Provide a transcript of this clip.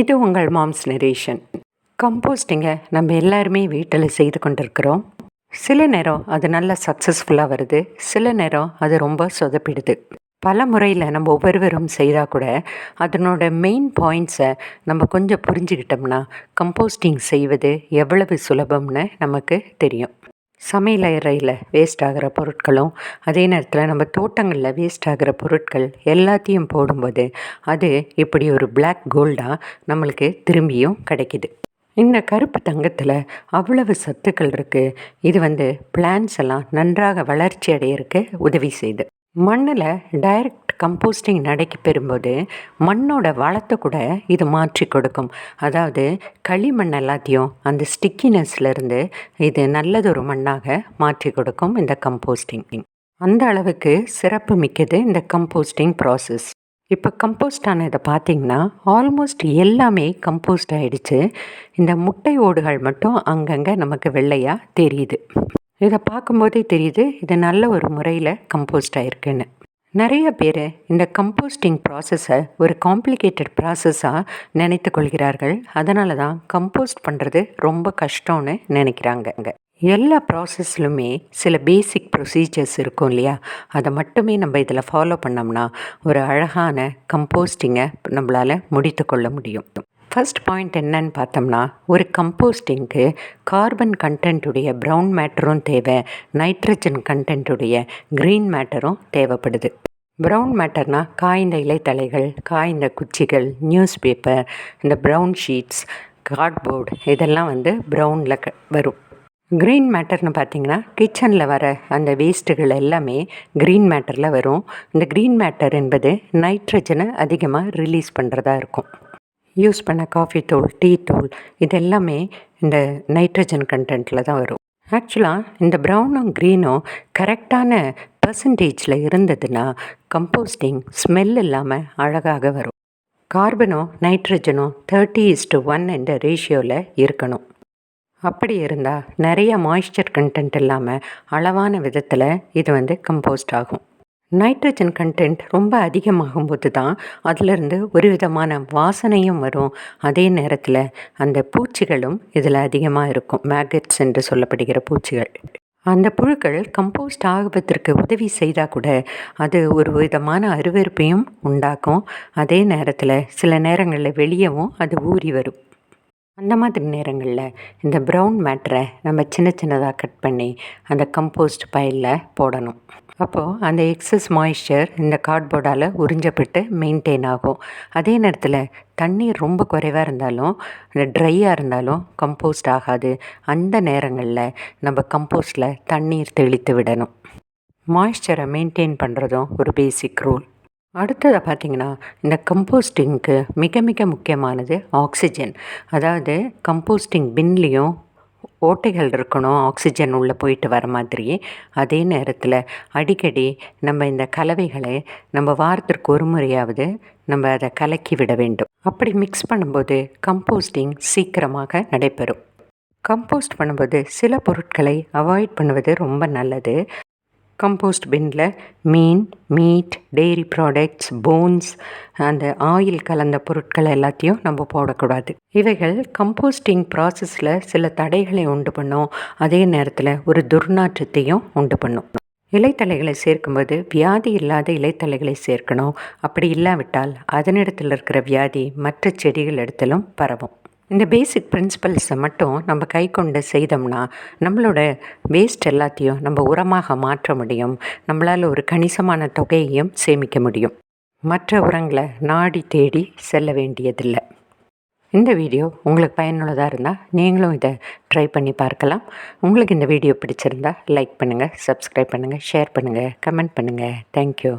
இது உங்கள் moms narration. கம்போஸ்டிங்கை நம்ம எல்லாருமே வீட்டில் செய்து கொண்டிருக்கிறோம். சில நேரம் அது நல்லா சக்ஸஸ்ஃபுல்லாக வருது சில நேரம் அது ரொம்ப சொதப்பிடுது. பல முறையில் நம்ம ஒவ்வொருவரும் செய்தால் கூட அதனோட மெயின் பாயிண்ட்ஸை நம்ம கொஞ்சம் புரிஞ்சுக்கிட்டோம்னா கம்போஸ்டிங் செய்வது எவ்வளவு சுலபம்னு நமக்கு தெரியும். சமையல் அறையில் வேஸ்ட் ஆகிற பொருட்களும் அதே நேரத்தில் நம்ம தோட்டங்களில் வேஸ்ட் ஆகிற பொருட்கள் எல்லாத்தையும் போடும்போது அது இப்படி ஒரு பிளாக் கோல்டாக நம்மளுக்கு திரும்பியும் கிடைக்கிது. இந்த கருப்பு தங்கத்தில் அவ்வளவு சத்துக்கள் இருக்குது இது வந்து பிளான்ஸ் எல்லாம் நன்றாக வளர்ச்சி அடையிறதுக்கு உதவி செய்யுது. மண்ணில் டைரக்ட் கம்போஸ்டிங் நடைக்கு பெறும்போது மண்ணோட வளத்தை கூட இது மாற்றி கொடுக்கும். அதாவது களிமண் எல்லாத்தையும் அந்த ஸ்டிக்கினஸ்லேருந்து இது நல்லதொரு மண்ணாக மாற்றி கொடுக்கும் இந்த கம்போஸ்டிங் அந்த அளவுக்கு சிறப்பு மிக்கது இந்த கம்போஸ்டிங் ப்ராசஸ் இப்போ கம்போஸ்ட் ஆனதை பார்த்தீங்கன்னா ஆல்மோஸ்ட் எல்லாமே கம்போஸ்ட் ஆகிடுச்சு இந்த முட்டை ஓடுகள் மட்டும் அங்கங்கே நமக்கு வெள்ளையாக தெரியுது. இதை பார்க்கும்போதே தெரியுது இது நல்ல ஒரு முறையில் கம்போஸ்ட் ஆகிருக்குன்னு நிறைய பேர் இந்த கம்போஸ்டிங் ப்ராசஸை ஒரு காம்ப்ளிகேட்டட் ப்ராசஸாக நினைத்து கொள்கிறார்கள். அதனால தான் கம்போஸ்ட் பண்ணுறது ரொம்ப கஷ்டம்னு நினைக்கிறாங்க. எல்லா ப்ராசஸ்லுமே சில பேசிக் ப்ரொசீஜர்ஸ் இருக்கும் இல்லையா? அதை மட்டுமே நம்ம இதில் ஃபாலோ பண்ணோம்னா ஒரு அழகான கம்போஸ்டிங்கை நம்மளால் முடித்து கொள்ள முடியும். ஃபஸ்ட் பாயிண்ட் என்னன்னு பார்த்தோம்னா ஒரு கம்போஸ்டிங்க்கு கார்பன் கண்டென்ட்டுடைய ப்ரௌன் மேட்டரும் தேவை நைட்ரஜன் கண்டென்ட்டுடைய க்ரீன் மேட்டரும் தேவைப்படுது. ப்ரௌன் மேட்டர்னால் காய்ந்த இலைத்தலைகள் காய்ந்த குச்சிகள் நியூஸ் பேப்பர் இந்த ப்ரௌன் ஷீட்ஸ் கார்ட்போர்டு இதெல்லாம் வந்து ப்ரௌனில் க வரும். க்ரீன் மேட்டர்னு பார்த்தீங்கன்னா கிச்சனில் வர அந்த வேஸ்ட்டுகள் எல்லாமே க்ரீன் மேட்டரில் வரும். இந்த க்ரீன் மேட்டர் என்பது நைட்ரஜனை அதிகமாக ரிலீஸ் பண்ணுறதா இருக்கும். யூஸ் பண்ண காஃபி தூள் டீ தூள் இது எல்லாமே இந்த நைட்ரஜன் கண்டென்ட்டில் தான் வரும். ஆக்சுவலாக இந்த ப்ரௌனும் க்ரீனும் கரெக்டான பர்சன்டேஜில் இருந்ததுன்னா கம்போஸ்டிங் ஸ்மெல் இல்லாமல் அழகாக வரும். கார்பனும் நைட்ரஜனும் தேர்ட்டி இஸ்டு ஒன் என்ற ரேஷியோவில் இருக்கணும். அப்படி இருந்தால் நிறைய மாய்ஸ்சர் கண்டென்ட் இல்லாமல் அளவான விதத்தில் இது வந்து கம்போஸ்ட் ஆகும். நைட்ரஜன் கண்டென்ட் ரொம்ப அதிகமாகும் போது தான் அதிலிருந்து ஒரு விதமான வாசனையும் வரும். அதே நேரத்தில் அந்த பூச்சிகளும் இதில் அதிகமாக இருக்கும். மேகட்ஸ் என்று சொல்லப்படுகிற பூச்சிகள். அந்த புழுக்கள் கம்போஸ்ட் ஆகுவதற்கு உதவி செய்தால் கூட அது ஒரு விதமான அருவறுப்பையும் உண்டாக்கும். அதே நேரத்தில் சில நேரங்களில் வெளியவும் அது ஊறி வரும். அந்த மாதிரி நேரங்களில் இந்த ப்ரௌன் மேட்ரை நம்ம சின்ன சின்னதாக கட் பண்ணி அந்த கம்போஸ்ட் பயிலில் போடணும். அப்போது அந்த எக்ஸஸ் மாய்ஸ்சர் இந்த கார்ட்போர்டால் உறிஞ்சப்பட்டு மெயின்டைன் ஆகும். அதே நேரத்தில் தண்ணீர் ரொம்ப குறைவாக இருந்தாலும் இந்த ட்ரையாக இருந்தாலும் கம்போஸ்ட் ஆகாது. அந்த நேரங்களில் நம்ம கம்போஸ்டில் தண்ணீர் தெளித்து விடணும். மாய்ஸ்சரை மெயின்டைன் பண்ணுறதும் ஒரு பேசிக் ரூல் அடுத்ததாக பார்த்திங்கன்னா இந்த கம்போஸ்டிங்க்கு மிக மிக முக்கியமானது ஆக்சிஜன். அதாவது கம்போஸ்டிங் பின்லேயும் ஓட்டைகள் இருக்கணும் ஆக்சிஜன் உள்ளே போயிட்டு வர மாதிரி. அதே நேரத்தில் அடிக்கடி நம்ம இந்த கலவைகளை நம்ம வாரத்திற்கு ஒரு முறையாவது நம்ம அதை கலக்கி விட வேண்டும். அப்படி மிக்ஸ் பண்ணும்போது கம்போஸ்டிங் சீக்கிரமாக நடைபெறும். கம்போஸ்ட் பண்ணும்போது சில பொருட்களை அவாய்ட் பண்ணுவது ரொம்ப நல்லது. கம்போஸ்ட் பின்னில் மீன் மீட் டெய்ரி ப்ராடக்ட்ஸ் போன்ஸ் அந்த ஆயில் கலந்த பொருட்கள் எல்லாத்தையும் நம்ம போடக்கூடாது. இவைகள் கம்போஸ்டிங் ப்ராசஸில் சில தடைகளை உண்டு பண்ணும். அதே நேரத்தில் ஒரு துர்நாற்றத்தையும் உண்டு பண்ணும். இலைத்தலைகளை சேர்க்கும்போது வியாதி இல்லாத இலைத்தலைகளை சேர்க்கணும். அப்படி இல்லாவிட்டால் அதனிடத்தில் இருக்கிற வியாதி மற்ற செடிகள் இடத்திலும் பரவும். இந்த பேசிக் பிரின்சிபல்ஸை மட்டும் நம்ம கை கொண்டு செய்தோம்னா நம்மளோட வேஸ்ட் எல்லாத்தையும் நம்ம உரமாக மாற்ற முடியும். நம்மளால் ஒரு கணிசமான தொகையையும் சேமிக்க முடியும். மற்ற உரங்களை நாடி தேடி செல்ல வேண்டியதில்லை. இந்த வீடியோ உங்களுக்கு பயனுள்ளதாக இருந்தால் நீங்களும் இதை ட்ரை பண்ணி பார்க்கலாம். உங்களுக்கு இந்த வீடியோ பிடிச்சிருந்தா லைக் பண்ணுங்கள் சப்ஸ்கிரைப் பண்ணுங்கள் ஷேர் பண்ணுங்கள் கமெண்ட் பண்ணுங்கள் தேங்க்யூ